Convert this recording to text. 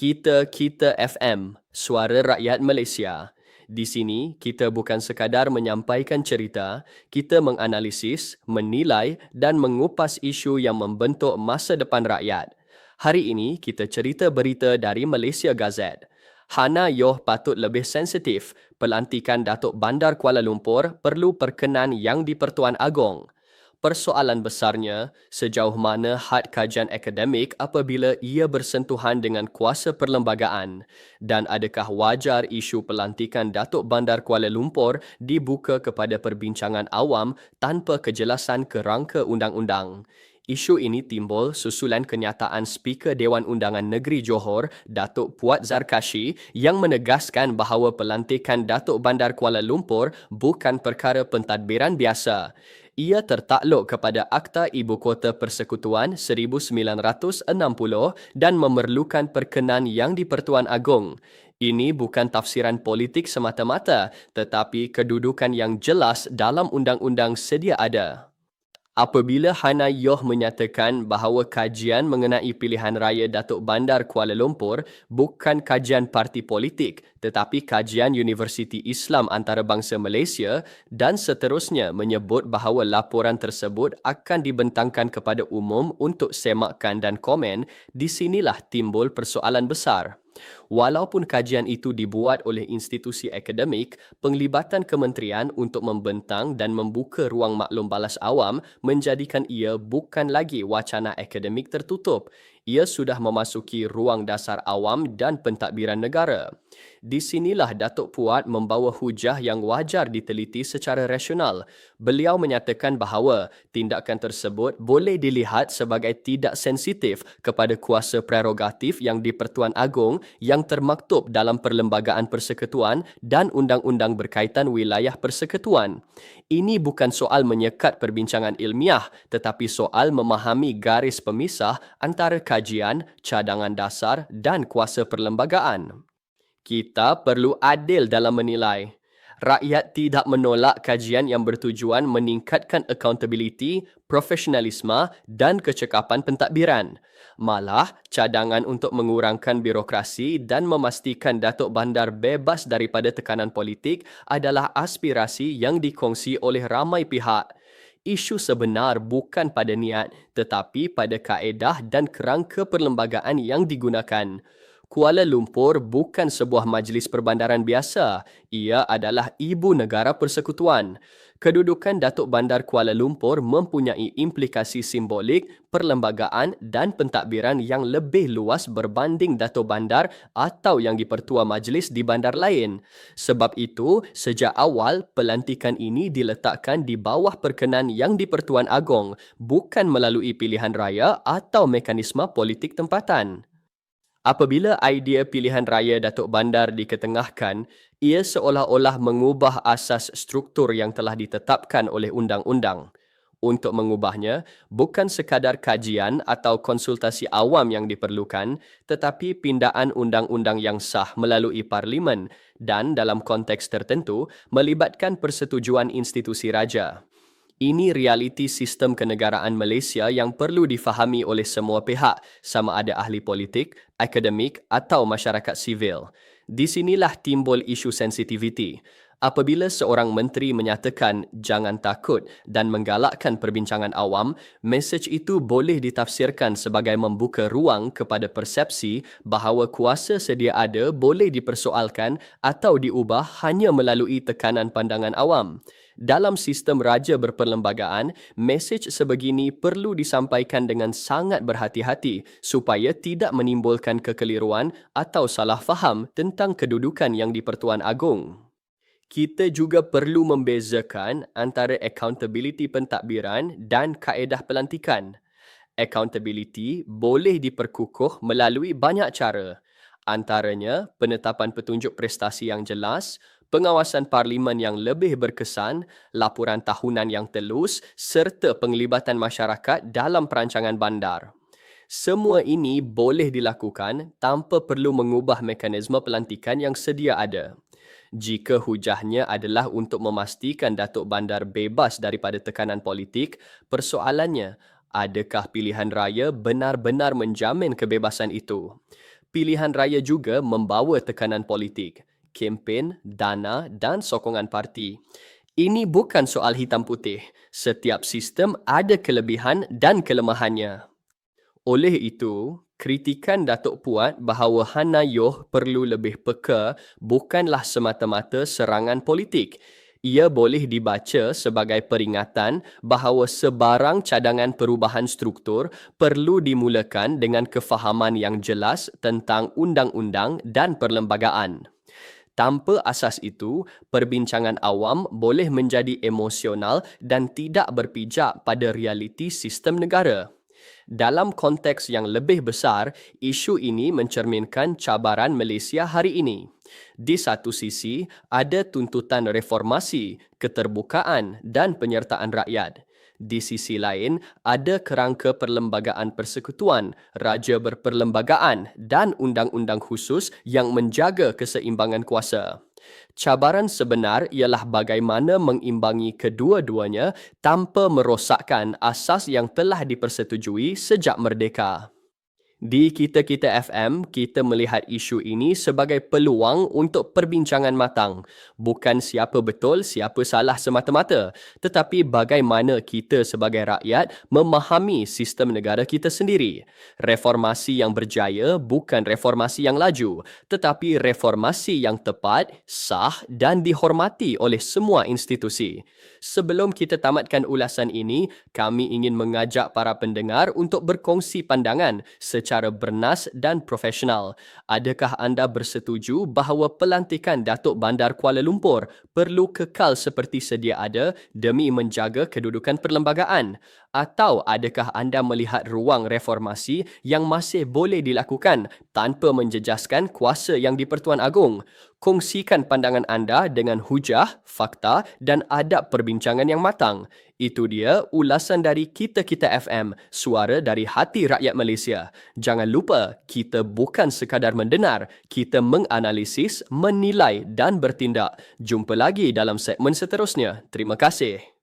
Kita Kita FM, Suara Rakyat Malaysia. Di sini, kita bukan sekadar menyampaikan cerita, kita menganalisis, menilai dan mengupas isu yang membentuk masa depan rakyat. Hari ini, kita cerita berita dari Malaysia Gazette. Hana Yoh patut lebih sensitif. Pelantikan Datuk Bandar Kuala Lumpur perlu perkenan yang di-Pertuan Agong persoalan besarnya sejauh mana had kajian akademik apabila ia bersentuhan dengan kuasa perlembagaan dan adakah wajar isu pelantikan Datuk Bandar Kuala Lumpur dibuka kepada perbincangan awam tanpa kejelasan kerangka undang-undang. Isu ini timbul susulan kenyataan Speaker Dewan Undangan Negeri Johor, Datuk Puat Zarkashi yang menegaskan bahawa pelantikan Datuk Bandar Kuala Lumpur bukan perkara pentadbiran biasa ia tertakluk kepada Akta Ibu Kota Persekutuan 1960 dan memerlukan perkenan yang di-Pertuan Agong. Ini bukan tafsiran politik semata-mata tetapi kedudukan yang jelas dalam undang-undang sedia ada. Apabila Hana Yoh menyatakan bahawa kajian mengenai pilihan raya Datuk Bandar Kuala Lumpur bukan kajian parti politik tetapi kajian Universiti Islam Antarabangsa Malaysia dan seterusnya menyebut bahawa laporan tersebut akan dibentangkan kepada umum untuk semakan dan komen, di sinilah timbul persoalan besar. Walaupun kajian itu dibuat oleh institusi akademik, penglibatan kementerian untuk membentang dan membuka ruang maklum balas awam menjadikan ia bukan lagi wacana akademik tertutup ia sudah memasuki ruang dasar awam dan pentadbiran negara. Di sinilah Datuk Puat membawa hujah yang wajar diteliti secara rasional. Beliau menyatakan bahawa tindakan tersebut boleh dilihat sebagai tidak sensitif kepada kuasa prerogatif yang di-Pertuan Agong yang termaktub dalam Perlembagaan Persekutuan dan undang-undang berkaitan wilayah persekutuan. Ini bukan soal menyekat perbincangan ilmiah tetapi soal memahami garis pemisah antara kajian, cadangan dasar dan kuasa perlembagaan. Kita perlu adil dalam menilai. Rakyat tidak menolak kajian yang bertujuan meningkatkan accountability, profesionalisme dan kecekapan pentadbiran. Malah, cadangan untuk mengurangkan birokrasi dan memastikan Datuk Bandar bebas daripada tekanan politik adalah aspirasi yang dikongsi oleh ramai pihak isu sebenar bukan pada niat tetapi pada kaedah dan kerangka perlembagaan yang digunakan. Kuala Lumpur bukan sebuah majlis perbandaran biasa. Ia adalah ibu negara persekutuan. Kedudukan Datuk Bandar Kuala Lumpur mempunyai implikasi simbolik, perlembagaan dan pentadbiran yang lebih luas berbanding Datuk Bandar atau yang dipertua majlis di bandar lain. Sebab itu, sejak awal pelantikan ini diletakkan di bawah perkenan yang di-Pertuan Agong, bukan melalui pilihan raya atau mekanisme politik tempatan. Apabila idea pilihan raya Datuk Bandar diketengahkan, ia seolah-olah mengubah asas struktur yang telah ditetapkan oleh undang-undang. Untuk mengubahnya, bukan sekadar kajian atau konsultasi awam yang diperlukan, tetapi pindaan undang-undang yang sah melalui parlimen dan dalam konteks tertentu melibatkan persetujuan institusi raja. Ini realiti sistem kenegaraan Malaysia yang perlu difahami oleh semua pihak, sama ada ahli politik, akademik atau masyarakat sivil. Di sinilah timbul isu sensitiviti. Apabila seorang menteri menyatakan jangan takut dan menggalakkan perbincangan awam, mesej itu boleh ditafsirkan sebagai membuka ruang kepada persepsi bahawa kuasa sedia ada boleh dipersoalkan atau diubah hanya melalui tekanan pandangan awam. Dalam sistem raja berperlembagaan, mesej sebegini perlu disampaikan dengan sangat berhati-hati supaya tidak menimbulkan kekeliruan atau salah faham tentang kedudukan yang di-Pertuan Agong. Kita juga perlu membezakan antara accountability pentadbiran dan kaedah pelantikan. Accountability boleh diperkukuh melalui banyak cara. Antaranya penetapan petunjuk prestasi yang jelas, pengawasan parlimen yang lebih berkesan, laporan tahunan yang telus serta penglibatan masyarakat dalam perancangan bandar. Semua ini boleh dilakukan tanpa perlu mengubah mekanisme pelantikan yang sedia ada. Jika hujahnya adalah untuk memastikan Datuk Bandar bebas daripada tekanan politik, persoalannya, adakah pilihan raya benar-benar menjamin kebebasan itu? Pilihan raya juga membawa tekanan politik, kempen, dana dan sokongan parti. Ini bukan soal hitam putih. Setiap sistem ada kelebihan dan kelemahannya. Oleh itu, kritikan Datuk Puat bahawa Hana Yoh perlu lebih peka bukanlah semata-mata serangan politik ia boleh dibaca sebagai peringatan bahawa sebarang cadangan perubahan struktur perlu dimulakan dengan kefahaman yang jelas tentang undang-undang dan perlembagaan. Tanpa asas itu, perbincangan awam boleh menjadi emosional dan tidak berpijak pada realiti sistem negara. Dalam konteks yang lebih besar, isu ini mencerminkan cabaran Malaysia hari ini. Di satu sisi, ada tuntutan reformasi, keterbukaan dan penyertaan rakyat. Di sisi lain, ada kerangka perlembagaan persekutuan, raja berperlembagaan dan undang-undang khusus yang menjaga keseimbangan kuasa. Cabaran sebenar ialah bagaimana mengimbangi kedua-duanya tanpa merosakkan asas yang telah dipersetujui sejak merdeka. Di Kita-Kita FM, kita melihat isu ini sebagai peluang untuk perbincangan matang. Bukan siapa betul, siapa salah semata-mata. Tetapi bagaimana kita sebagai rakyat memahami sistem negara kita sendiri. Reformasi yang berjaya bukan reformasi yang laju. Tetapi reformasi yang tepat, sah dan dihormati oleh semua institusi. Sebelum kita tamatkan ulasan ini, kami ingin mengajak para pendengar untuk berkongsi pandangan secara secara bernas dan profesional. Adakah anda bersetuju bahawa pelantikan Datuk Bandar Kuala Lumpur perlu kekal seperti sedia ada demi menjaga kedudukan perlembagaan? Atau adakah anda melihat ruang reformasi yang masih boleh dilakukan tanpa menjejaskan kuasa yang di-Pertuan Agong? Kongsikan pandangan anda dengan hujah, fakta dan adab perbincangan yang matang. Itu dia ulasan dari Kita Kita FM, suara dari hati rakyat Malaysia. Jangan lupa, kita bukan sekadar mendengar, kita menganalisis, menilai dan bertindak. Jumpa lagi dalam segmen seterusnya. Terima kasih.